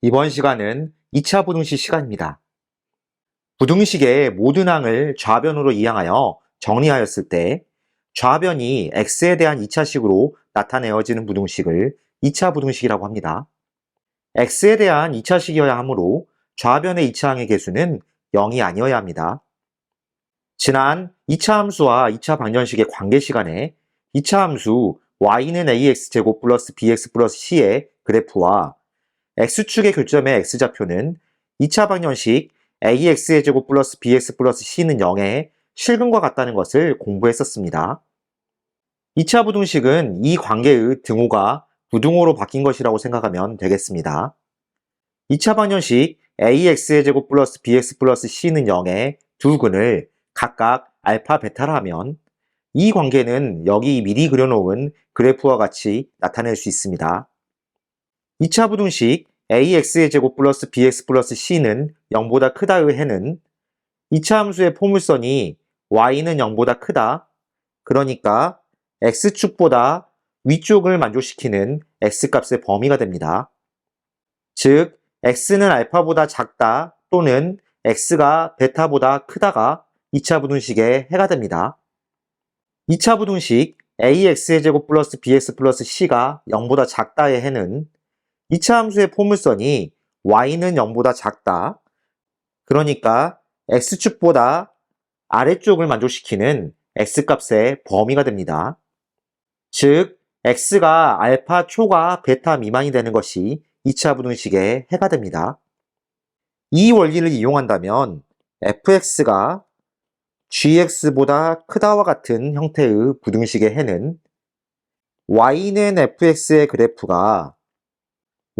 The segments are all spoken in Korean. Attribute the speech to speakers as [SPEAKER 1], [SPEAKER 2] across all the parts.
[SPEAKER 1] 이번 시간은 2차 부등식 시간입니다. 부등식의 모든 항을 좌변으로 이항하여 정리하였을 때 좌변이 x에 대한 2차식으로 나타내어지는 부등식을 2차 부등식이라고 합니다. x에 대한 2차식이어야 하므로 좌변의 2차항의 개수는 0이 아니어야 합니다. 지난 2차 함수와 2차 방정식의 관계 시간에 2차 함수 y는 ax제곱 플러스 bx 플러스 c의 그래프와 x축의 교점의 x좌표는 2차 방정식 ax의 제곱 플러스 bx 플러스 c는 0의 실근과 같다는 것을 공부했었습니다. 2차 부등식은 이 관계의 등호가 부등호로 바뀐 것이라고 생각하면 되겠습니다. 2차 방정식 ax의 제곱 플러스 bx 플러스 c는 0의 두 근을 각각 알파, 베타라 하면 이 관계는 여기 미리 그려놓은 그래프와 같이 나타낼 수 있습니다. 2차 부등식 ax의 제곱 플러스 bx 플러스 c는 0보다 크다의 해는 2차 함수의 포물선이 y는 0보다 크다. 그러니까 x축보다 위쪽을 만족시키는 x값의 범위가 됩니다. 즉, x는 알파보다 작다 또는 x가 베타보다 크다가 2차 부등식의 해가 됩니다. 2차 부등식 ax의 제곱 플러스 bx 플러스 c가 0보다 작다의 해는 2차 함수의 포물선이 y는 0보다 작다. 그러니까 x축보다 아래쪽을 만족시키는 x값의 범위가 됩니다. 즉, x가 알파 초과 베타 미만이 되는 것이 2차 부등식의 해가 됩니다. 이 원리를 이용한다면 fx가 gx보다 크다와 같은 형태의 부등식의 해는 y는 fx의 그래프가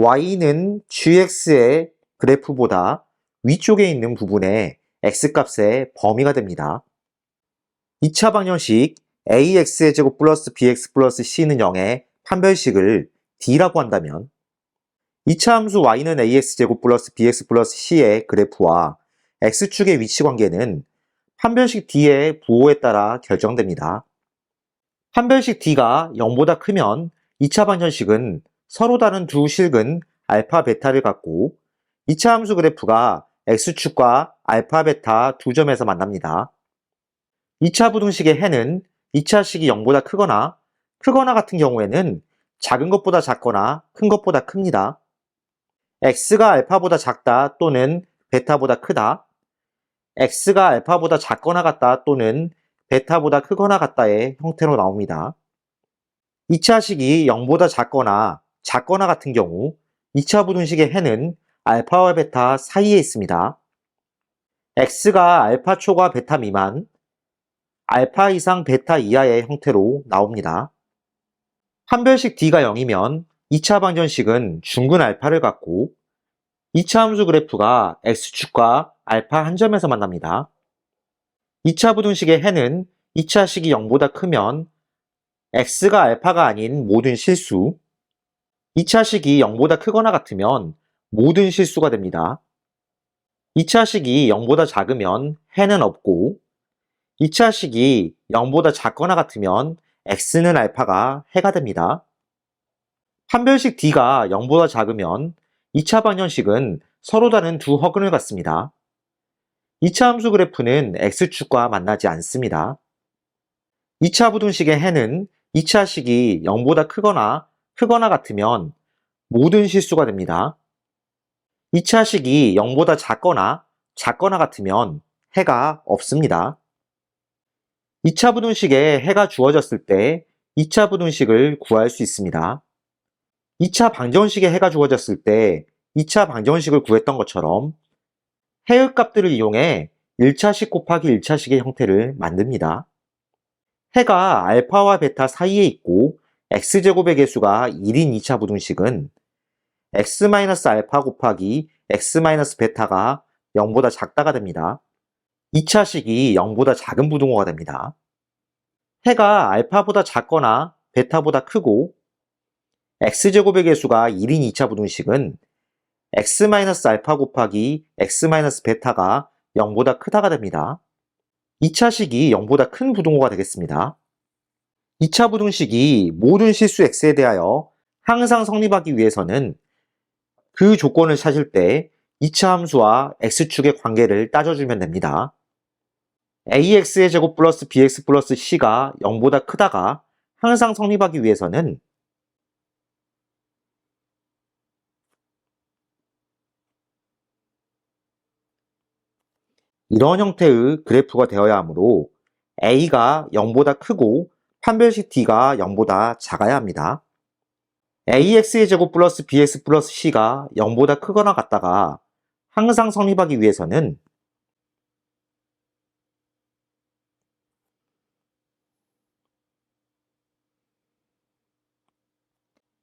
[SPEAKER 1] y는 gx의 그래프보다 위쪽에 있는 부분의 x값의 범위가 됩니다. 2차 방정식 ax의 제곱 플러스 bx 플러스 c는 0의 판별식을 d라고 한다면 2차 함수 y는 ax 제곱 플러스 bx 플러스 c의 그래프와 x축의 위치 관계는 판별식 d의 부호에 따라 결정됩니다. 판별식 d가 0보다 크면 2차 방정식은 서로 다른 두 실근 알파, 베타를 갖고 2차 함수 그래프가 x축과 알파, 베타 두 점에서 만납니다. 2차 부등식의 해는 2차식이 0보다 크거나 크거나 같은 경우에는 작은 것보다 작거나 큰 것보다 큽니다. x가 알파보다 작다 또는 베타보다 크다. x가 알파보다 작거나 같다 또는 베타보다 크거나 같다의 형태로 나옵니다. 2차식이 0보다 작거나 작거나 같은 경우 2차 부등식의 해는 알파와 베타 사이에 있습니다. x가 알파 초과 베타 미만, 알파 이상 베타 이하의 형태로 나옵니다. 판별식 d가 0이면 2차 방정식은 중근 알파를 갖고 2차 함수 그래프가 x축과 알파 한 점에서 만납니다. 2차 부등식의 해는 2차 식이 0보다 크면 x가 알파가 아닌 모든 실수, 2차식이 0보다 크거나 같으면 모든 실수가 됩니다. 2차식이 0보다 작으면 해는 없고 2차식이 0보다 작거나 같으면 x는 알파가 해가 됩니다. 판별식 d가 0보다 작으면 2차 방정식은 서로 다른 두 허근을 갖습니다. 2차 함수 그래프는 x축과 만나지 않습니다. 2차 부등식의 해는 2차식이 0보다 크거나 크거나 같으면 모든 실수가 됩니다. 2차식이 0보다 작거나 작거나 같으면 해가 없습니다. 2차 부등식에 해가 주어졌을 때 2차 부등식을 구할 수 있습니다. 2차 방정식에 해가 주어졌을 때 2차 방정식을 구했던 것처럼 해의 값들을 이용해 1차식 곱하기 1차식의 형태를 만듭니다. 해가 알파와 베타 사이에 있고 x제곱의 개수가 1인 2차 부등식은 x-알파 곱하기 x-베타가 0보다 작다가 됩니다. 2차식이 0보다 작은 부등호가 됩니다. 해가 알파보다 작거나 베타보다 크고 x제곱의 개수가 1인 2차 부등식은 x-알파 곱하기 x-베타가 0보다 크다가 됩니다. 2차식이 0보다 큰 부등호가 되겠습니다. 2차 부등식이 모든 실수 x에 대하여 항상 성립하기 위해서는 그 조건을 찾을 때 2차 함수와 x축의 관계를 따져주면 됩니다. ax의 제곱 플러스 bx 플러스 c가 0보다 크다가 항상 성립하기 위해서는 이런 형태의 그래프가 되어야 하므로 a가 0보다 크고 판별식 d가 0보다 작아야 합니다. ax의 제곱 플러스 bx 플러스 c가 0보다 크거나 같다가 항상 성립하기 위해서는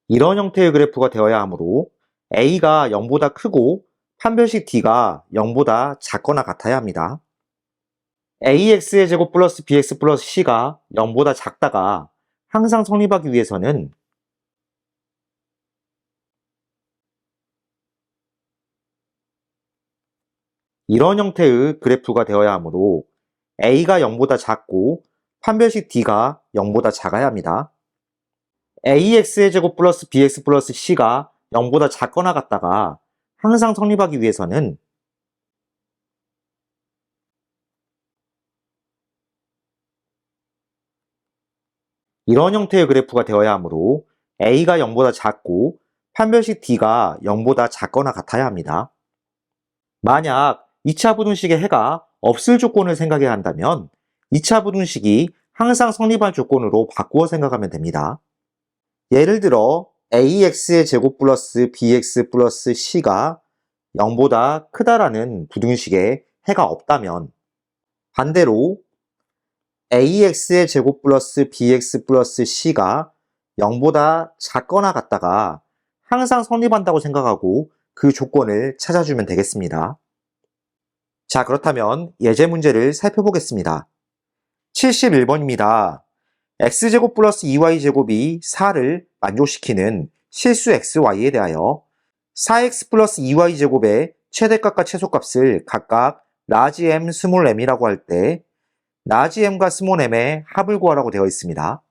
[SPEAKER 1] 이런 형태의 그래프가 되어야 하므로 a가 0보다 크고 판별식 d가 0보다 작거나 같아야 합니다. Ax의 제곱 플러스 bx 플러스 c가 0보다 작다가 항상 성립하기 위해서는 이런 형태의 그래프가 되어야 하므로 a가 0보다 작고 판별식 d가 0보다 작아야 합니다. ax의 제곱 플러스 bx 플러스 c가 0보다 작거나 같다가 항상 성립하기 위해서는 이런 형태의 그래프가 되어야 하므로 a가 0보다 작고 판별식 d가 0보다 작거나 같아야 합니다. 만약 2차 부등식의 해가 없을 조건을 생각해야 한다면 2차 부등식이 항상 성립할 조건으로 바꾸어 생각하면 됩니다. 예를 들어 ax의 제곱 플러스 bx 플러스 c가 0보다 크다라는 부등식에 해가 없다면 반대로 ax의 제곱 플러스 bx 플러스 c가 0보다 작거나 같다가 항상 성립한다고 생각하고 그 조건을 찾아주면 되겠습니다. 자, 그렇다면 예제 문제를 살펴보겠습니다. 71번입니다. x제곱 플러스 2y제곱이 4를 만족시키는 실수 xy에 대하여 4x 플러스 2y제곱의 최대값과 최소값을 각각 라지 m, 스몰 m이라고 할 때 스몰 m의 합을 구하라고 되어 있습니다.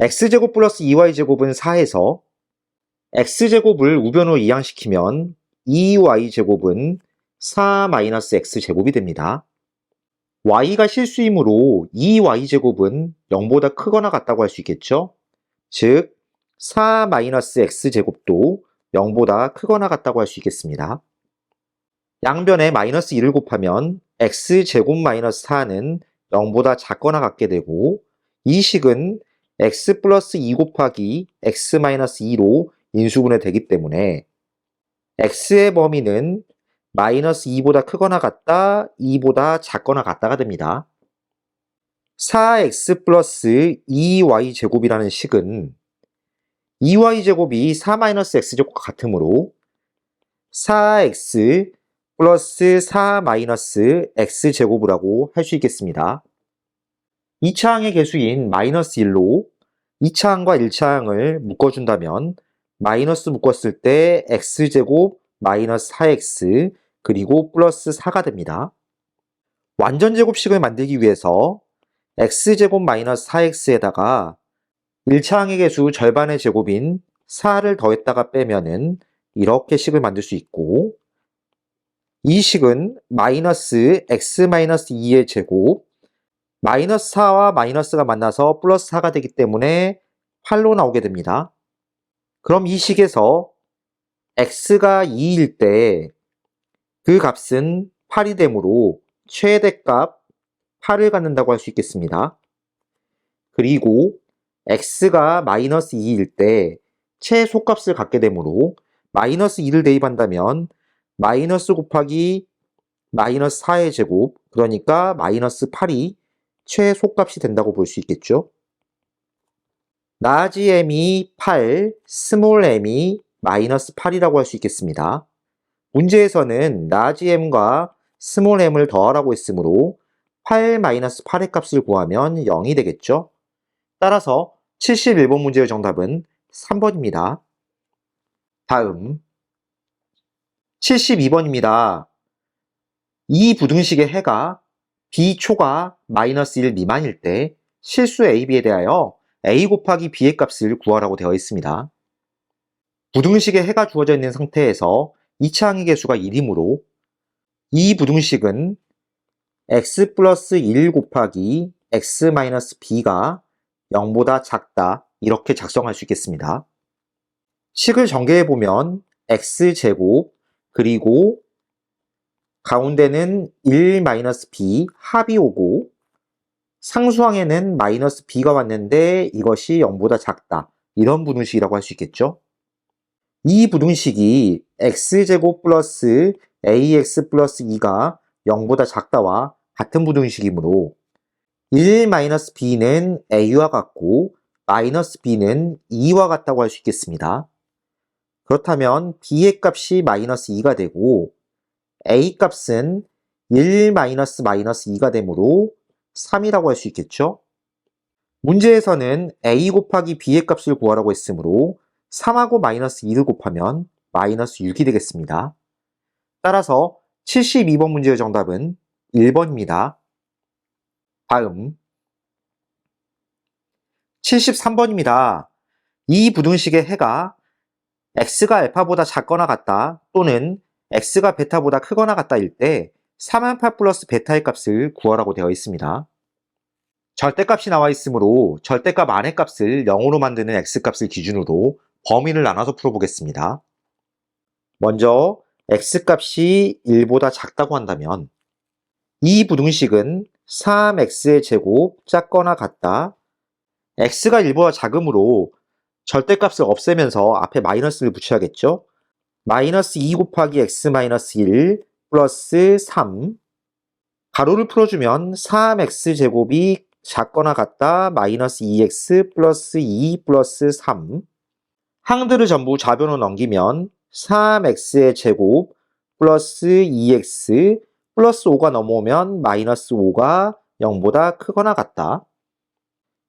[SPEAKER 1] x제곱 플러스 2y제곱은 4에서 x제곱을 우변으로 이항시키면 2y제곱은 4 마이너스 x제곱이 됩니다. y가 실수이므로 2y제곱은 0보다 크거나 같다고 할 수 있겠죠? 즉, 4 마이너스 x제곱도 0보다 크거나 같다고 할 수 있겠습니다. 양변에 마이너스 1을 곱하면 x제곱 마이너스 4는 0보다 작거나 같게 되고 이 식은 x 플러스 2 곱하기 x 마이너스 2로 인수분해 되기 때문에 x의 범위는 마이너스 2보다 크거나 같다, 2보다 작거나 같다가 됩니다. 4x 플러스 2y 제곱이라는 식은 2y 제곱이 4 마이너스 x 제곱과 같으므로 4x 플러스 4 마이너스 x 제곱이라고 할 수 있겠습니다. 2차항의 개수인 마이너스 1로 2차항과 1차항을 묶어준다면 마이너스 묶었을 때 x제곱 마이너스 4x 그리고 플러스 4가 됩니다. 완전 제곱식을 만들기 위해서 x제곱 마이너스 4x에다가 1차항의 개수 절반의 제곱인 4를 더했다가 빼면은 이렇게 식을 만들 수 있고 이 식은 마이너스 x 마이너스 2의 제곱 마이너스 4와 마이너스가 만나서 플러스 4가 되기 때문에 8로 나오게 됩니다. 그럼 이 식에서 x가 2일 때 그 값은 8이 되므로 최대값 8을 갖는다고 할 수 있겠습니다. 그리고 x가 마이너스 2일 때 최소값을 갖게 되므로 마이너스 2를 대입한다면 마이너스 곱하기 마이너스 4의 제곱 그러니까 마이너스 8이 최소값이 된다고 볼 수 있겠죠. 라지 m이 8, 스몰 m이 마이너스 8이라고 할 수 있겠습니다. 문제에서는 라지 m과 스몰 m을 더하라고 했으므로 8 마이너스 8의 값을 구하면 0이 되겠죠. 따라서 71번 문제의 정답은 3번입니다. 다음 72번입니다. 이 부등식의 해가 b초가 마이너스 1 미만일 때 실수 ab에 대하여 a 곱하기 b의 값을 구하라고 되어 있습니다. 부등식에 해가 주어져 있는 상태에서 2차 항의 개수가 1이므로 이 부등식은 x 플러스 1 곱하기 x 마이너스 b가 0보다 작다 이렇게 작성할 수 있겠습니다. 식을 전개해 보면 x제곱 그리고 가운데는 1 마이너스 b 합이 오고 상수항에는 마이너스 b가 왔는데 이것이 0보다 작다. 이런 부등식이라고 할 수 있겠죠. 이 부등식이 x제곱 플러스 ax 플러스 2가 0보다 작다와 같은 부등식이므로 1 마이너스 b는 a와 같고 마이너스 b는 2와 같다고 할 수 있겠습니다. 그렇다면 b의 값이 마이너스 2가 되고 a 값은 1 마이너스 마이너스 2가 되므로 3이라고 할 수 있겠죠? 문제에서는 a 곱하기 b의 값을 구하라고 했으므로 3하고 마이너스 2를 곱하면 마이너스 6이 되겠습니다. 따라서 72번 문제의 정답은 1번입니다. 다음 73번입니다. 이 부등식의 해가 x가 알파보다 작거나 같다 또는 x가 베타보다 크거나 같다일 때 3한8 플러스 베타의 값을 구하라고 되어 있습니다. 절대값이 나와 있으므로 절대값 안의 값을 0으로 만드는 x값을 기준으로 범위를 나눠서 풀어보겠습니다. 먼저 x값이 1보다 작다고 한다면 이 부등식은 3x의 제곱 작거나 같다. x가 1보다 작으므로 절대값을 없애면서 앞에 마이너스를 붙여야겠죠? 마이너스 2 곱하기 x 마이너스 1 플러스 3 가로를 풀어주면 3x 제곱이 작거나 같다 마이너스 2x 플러스 2 플러스 3 항들을 전부 좌변으로 넘기면 3x의 제곱 플러스 2x 플러스 5가 넘어오면 마이너스 5가 0보다 크거나 같다.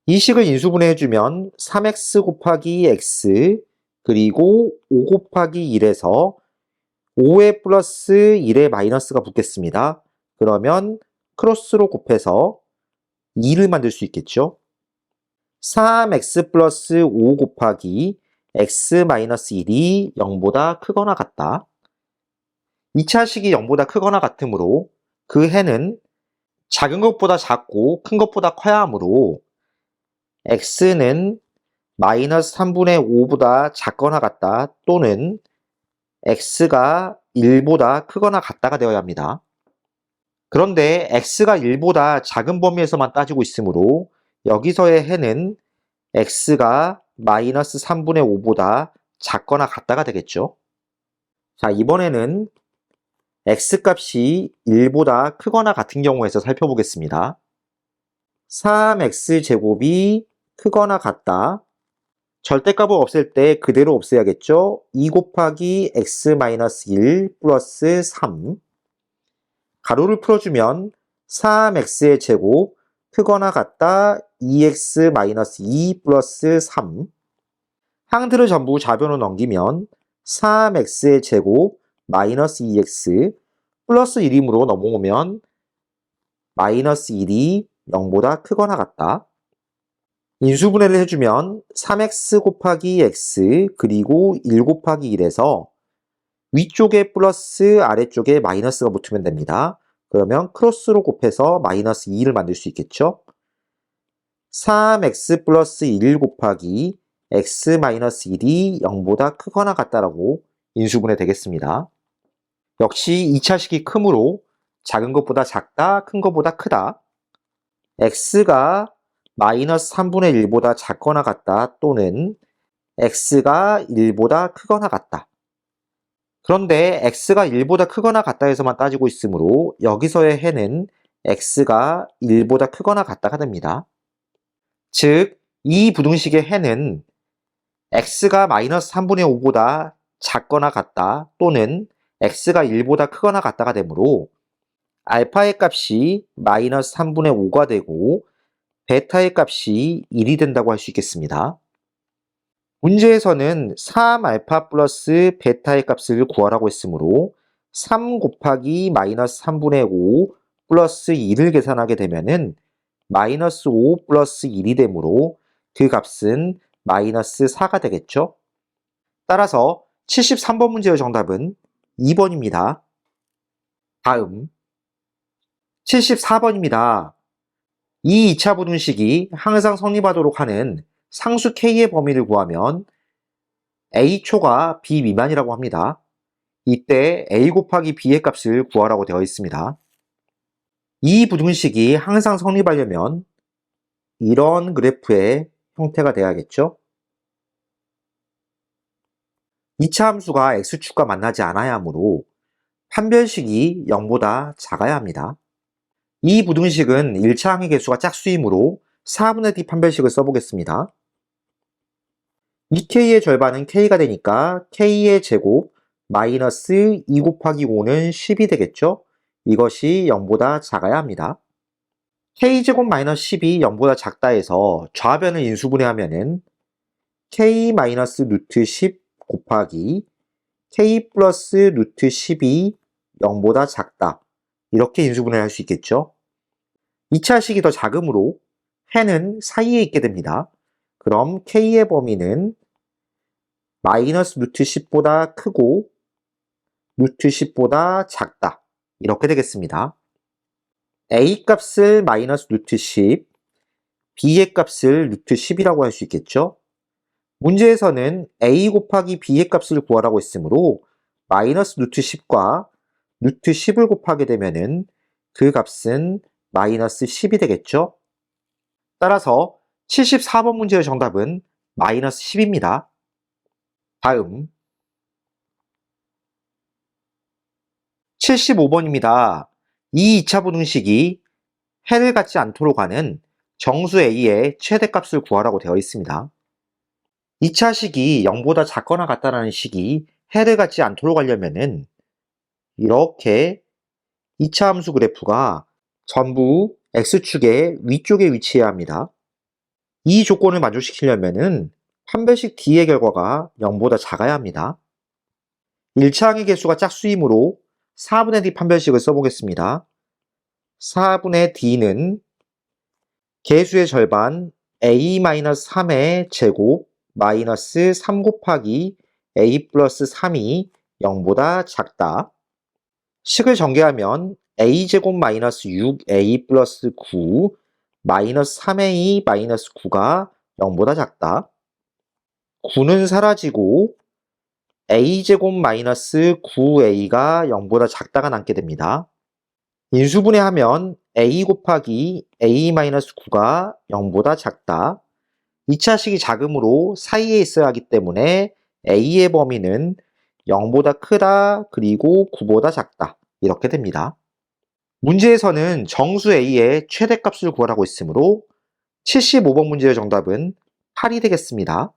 [SPEAKER 1] 이 식을 인수분해해주면 3x 곱하기 x 그리고 5 곱하기 1에서 5에 플러스 1에 마이너스가 붙겠습니다. 그러면 크로스로 곱해서 2를 만들 수 있겠죠. 3x 플러스 5 곱하기 x 마이너스 1이 0보다 크거나 같다. 2차식이 0보다 크거나 같으므로 그 해는 작은 것보다 작고 큰 것보다 커야 하므로 x는 마이너스 3분의 5보다 작거나 같다 또는 x가 1보다 크거나 같다가 되어야 합니다. 그런데 x가 1보다 작은 범위에서만 따지고 있으므로 여기서의 해는 x가 마이너스 3분의 5보다 작거나 같다가 되겠죠. 자, 이번에는 x값이 1보다 크거나 같은 경우에서 살펴보겠습니다. 3x제곱이 크거나 같다. 절대값을 없앨 때 그대로 없애야겠죠. 2 곱하기 x-1 플러스 3 가로를 풀어주면 3x의 제곱 크거나 같다 2x-2 플러스 3 항들을 전부 좌변으로 넘기면 3x의 제곱 마이너스 2x 플러스 1이므로 넘어오면 마이너스 1이 0보다 크거나 같다. 인수분해를 해주면 3x 곱하기 x 그리고 1 곱하기 1에서 위쪽에 플러스 아래쪽에 마이너스가 붙으면 됩니다. 그러면 크로스로 곱해서 마이너스 2를 만들 수 있겠죠? 3x 플러스 1 곱하기 x 마이너스 1이 0보다 크거나 같다라고 인수분해 되겠습니다. 역시 2차식이 크므로 작은 것보다 작다, 큰 것보다 크다. x가 마이너스 3분의 1보다 작거나 같다 또는 x가 1보다 크거나 같다. 그런데 x가 1보다 크거나 같다 에서만 따지고 있으므로 여기서의 해는 x가 1보다 크거나 같다가 됩니다. 즉, 이 부등식의 해는 x가 마이너스 3분의 5보다 작거나 같다 또는 x가 1보다 크거나 같다가 되므로 알파의 값이 마이너스 3분의 5가 되고 베타의 값이 1이 된다고 할 수 있겠습니다. 문제에서는 3알파 플러스 베타의 값을 구하라고 했으므로 3 곱하기 마이너스 3분의 5 플러스 2를 계산하게 되면은 마이너스 5 플러스 1이 되므로 그 값은 마이너스 4가 되겠죠. 따라서 73번 문제의 정답은 2번입니다. 다음 74번입니다. 이 2차 부등식이 항상 성립하도록 하는 상수 K의 범위를 구하면 A초가 B 미만이라고 합니다. 이때 A 곱하기 B의 값을 구하라고 되어 있습니다. 이 부등식이 항상 성립하려면 이런 그래프의 형태가 돼야겠죠? 2차 함수가 x축과 만나지 않아야 하므로 판별식이 0보다 작아야 합니다. 이 부등식은 1차 항의 개수가 짝수이므로 4분의 d 판별식을 써보겠습니다. 2k의 절반은 k가 되니까 k의 제곱 마이너스 2 곱하기 5는 10이 되겠죠? 이것이 0보다 작아야 합니다. k제곱 마이너스 10이 0보다 작다 해서 좌변을 인수분해하면은 k 마이너스 루트 10 곱하기 k 플러스 루트 10이 0보다 작다. 이렇게 인수분해를 할 수 있겠죠. 2차 식이 더 작으므로 해는 사이에 있게 됩니다. 그럼 k의 범위는 마이너스 루트 10보다 크고 루트 10보다 작다. 이렇게 되겠습니다. a 값을 마이너스 루트 10, b의 값을 루트 10이라고 할 수 있겠죠. 문제에서는 a 곱하기 b의 값을 구하라고 했으므로 마이너스 루트 10과 루트 10을 곱하게 되면은 그 값은 마이너스 10이 되겠죠. 따라서 74번 문제의 정답은 마이너스 10입니다. 다음 75번입니다. 이 2차 부등식이 해를 갖지 않도록 하는 정수 A의 최대값을 구하라고 되어 있습니다. 2차 식이 0보다 작거나 같다라는 식이 해를 갖지 않도록 하려면은 이렇게 2차 함수 그래프가 전부 x축의 위쪽에 위치해야 합니다. 이 조건을 만족시키려면은 판별식 D의 결과가 0보다 작아야 합니다. 1차 항의 개수가 짝수이므로 4분의 D 판별식을 써보겠습니다. 4분의 D는 개수의 절반 A-3의 제곱 마이너스 3 곱하기 A 플러스 3이 0보다 작다. 식을 전개하면 a제곱 마이너스 6a 플러스 9 마이너스 3a 마이너스 9가 0보다 작다. 9는 사라지고 a제곱 마이너스 9a가 0보다 작다가 남게 됩니다. 인수분해하면 a 곱하기 a 마이너스 9가 0보다 작다. 2차식이 작으므로 사이에 있어야 하기 때문에 a의 범위는 0보다 크다 그리고 9보다 작다 이렇게 됩니다. 문제에서는 정수 a의 최대값을 구하라고 했으므로 75번 문제의 정답은 8이 되겠습니다.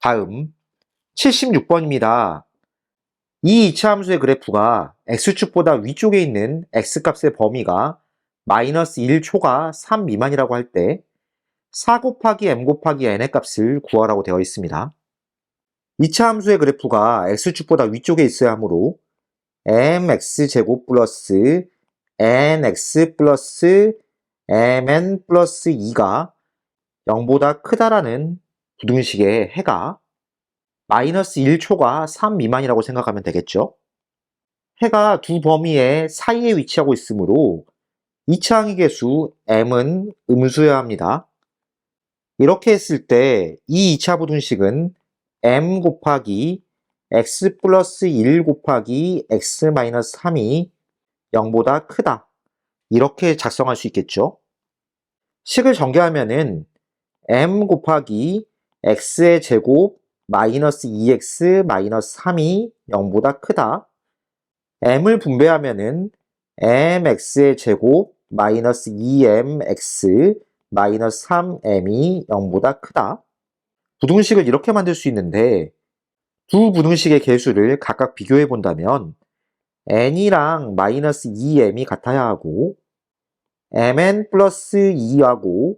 [SPEAKER 1] 다음 76번입니다. 이 2차 함수의 그래프가 x축보다 위쪽에 있는 x값의 범위가 마이너스 1초가 3 미만이라고 할 때 4 곱하기 m 곱하기 n의 값을 구하라고 되어 있습니다. 2차 함수의 그래프가 x축보다 위쪽에 있어야 하므로 mx제곱 플러스 nx 플러스 mn 플러스 2가 0보다 크다라는 부등식의 해가 마이너스 1초가 3 미만이라고 생각하면 되겠죠. 해가 두 범위의 사이에 위치하고 있으므로 2차 항의 개수 m은 음수여야 합니다. 이렇게 했을 때 이 2차 부등식은 m 곱하기 x 플러스 1 곱하기 x 마이너스 3이 0보다 크다. 이렇게 작성할 수 있겠죠. 식을 전개하면은 m 곱하기 x의 제곱 마이너스 2x 마이너스 3이 0보다 크다. m을 분배하면은 mx의 제곱 마이너스 2mx 마이너스 3m이 0보다 크다. 부등식을 이렇게 만들 수 있는데 두 부등식의 개수를 각각 비교해 본다면 n이랑 마이너스 2m이 같아야 하고 mn 플러스 2하고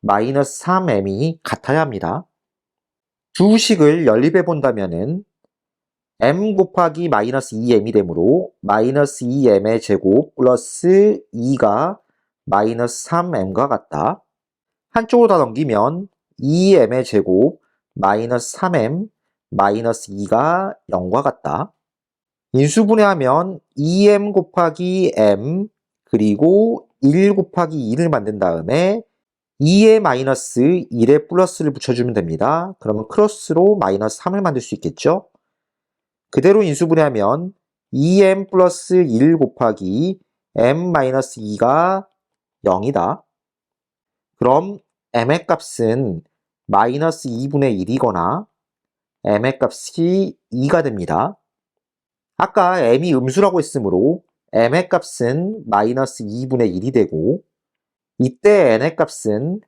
[SPEAKER 1] 마이너스 3m이 같아야 합니다. 두 식을 연립해 본다면은 m 곱하기 마이너스 2m이 되므로 마이너스 2m의 제곱 플러스 2가 마이너스 3m과 같다. 한쪽으로 다 넘기면 2m의 제곱 마이너스 3m 마이너스 2가 0과 같다. 인수분해하면 2m 곱하기 m 그리고 1 곱하기 2를 만든 다음에 2에 마이너스 1에 플러스를 붙여주면 됩니다. 그러면 크로스로 마이너스 3을 만들 수 있겠죠? 그대로 인수분해하면 2m 플러스 1 곱하기 m 마이너스 2가 0이다. 그럼 m의 값은 마이너스 2분의 1이거나 m의 값이 2가 됩니다. 아까 m이 음수라고 했으므로 m의 값은 마이너스 2분의 1이 되고 이때 n의 값은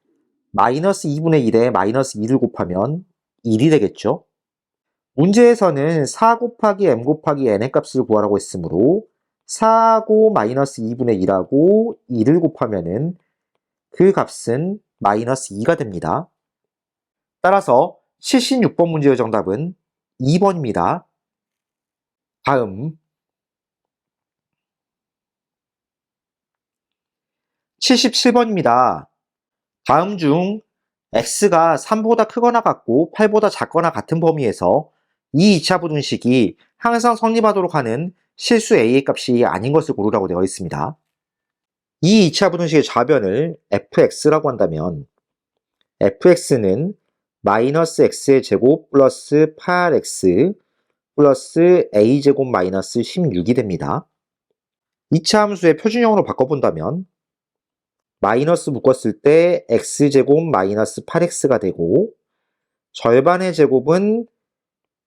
[SPEAKER 1] 마이너스 2분의 1에 마이너스 2를 곱하면 1이 되겠죠. 문제에서는 4 곱하기 m 곱하기 n의 값을 구하라고 했으므로 4하고 마이너스 2분의 1하고 2를 곱하면은 그 값은 마이너스 2가 됩니다. 따라서 76번 문제의 정답은 2번입니다. 다음 77번입니다. 다음 중 x가 3보다 크거나 같고 8보다 작거나 같은 범위에서 이 2차 부등식이 항상 성립하도록 하는 실수 a의 값이 아닌 것을 고르라고 되어 있습니다. 이 2차 부등식의 좌변을 fx라고 한다면 fx는 마이너스 x의 제곱 플러스 8x 플러스 a제곱 마이너스 16이 됩니다. 2차 함수의 표준형으로 바꿔본다면 마이너스 묶었을 때 x제곱 마이너스 8x가 되고 절반의 제곱은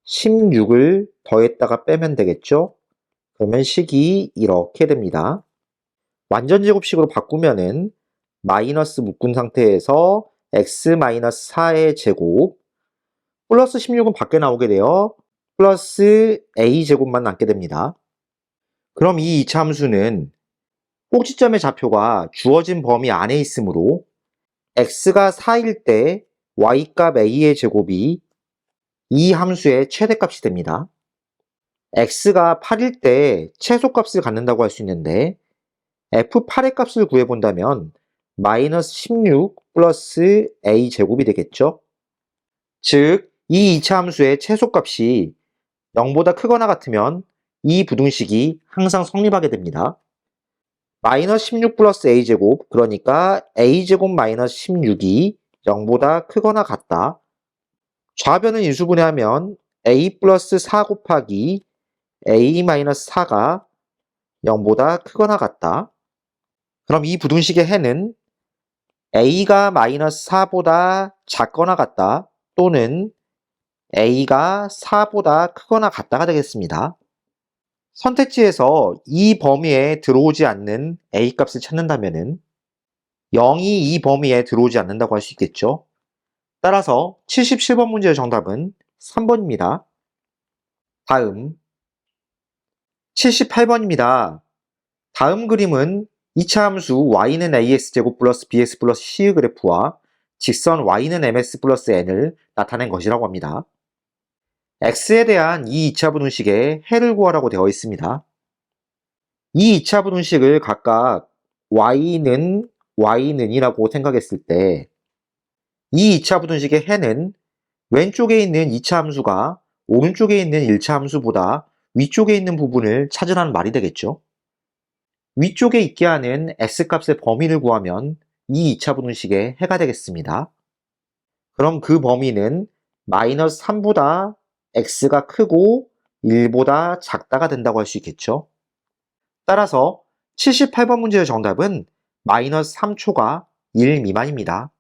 [SPEAKER 1] 16을 더했다가 빼면 되겠죠? 그러면 식이 이렇게 됩니다. 완전 제곱식으로 바꾸면은 마이너스 묶은 상태에서 x 마이너스 4의 제곱 플러스 16은 밖에 나오게 되어 플러스 a 제곱만 남게 됩니다. 그럼 이 2차 함수는 꼭지점의 좌표가 주어진 범위 안에 있으므로 x가 4일 때 y값 a의 제곱이 이 함수의 최대값이 됩니다. x가 8일 때 최소값을 갖는다고 할 수 있는데 f8의 값을 구해본다면 마이너스 16 플러스 a 제곱이 되겠죠? 즉, 이 2차 함수의 최소값이 0보다 크거나 같으면 이 부등식이 항상 성립하게 됩니다. 마이너스 16 플러스 a제곱, 그러니까 a제곱 마이너스 16이 0보다 크거나 같다. 좌변은 인수분해하면 a 플러스 4 곱하기 a 마이너스 4가 0보다 크거나 같다. 그럼 이 부등식의 해는 a가 마이너스 4보다 작거나 같다 또는 a가 4보다 크거나 같다가 되겠습니다. 선택지에서 이 범위에 들어오지 않는 a 값을 찾는다면 0이 이 범위에 들어오지 않는다고 할 수 있겠죠. 따라서 77번 문제의 정답은 3번입니다. 다음 78번입니다. 다음 그림은 2차 함수 y는 ax제곱 플러스 bx 플러스 c의 그래프와 직선 y는 ms 플러스 n을 나타낸 것이라고 합니다. x에 대한 이 2차 부등식의 해를 구하라고 되어 있습니다. 이 2차 부등식을 각각 y는 y는이라고 생각했을 때 이 2차 부등식의 해는 왼쪽에 있는 2차 함수가 오른쪽에 있는 1차 함수보다 위쪽에 있는 부분을 찾으라는 말이 되겠죠. 위쪽에 있게 하는 x값의 범위를 구하면 이 2차 부등식의 해가 되겠습니다. 그럼 그 범위는 마이너스 3보다 x가 크고 1보다 작다가 된다고 할 수 있겠죠. 따라서 78번 문제의 정답은 마이너스 3초가 1 미만입니다.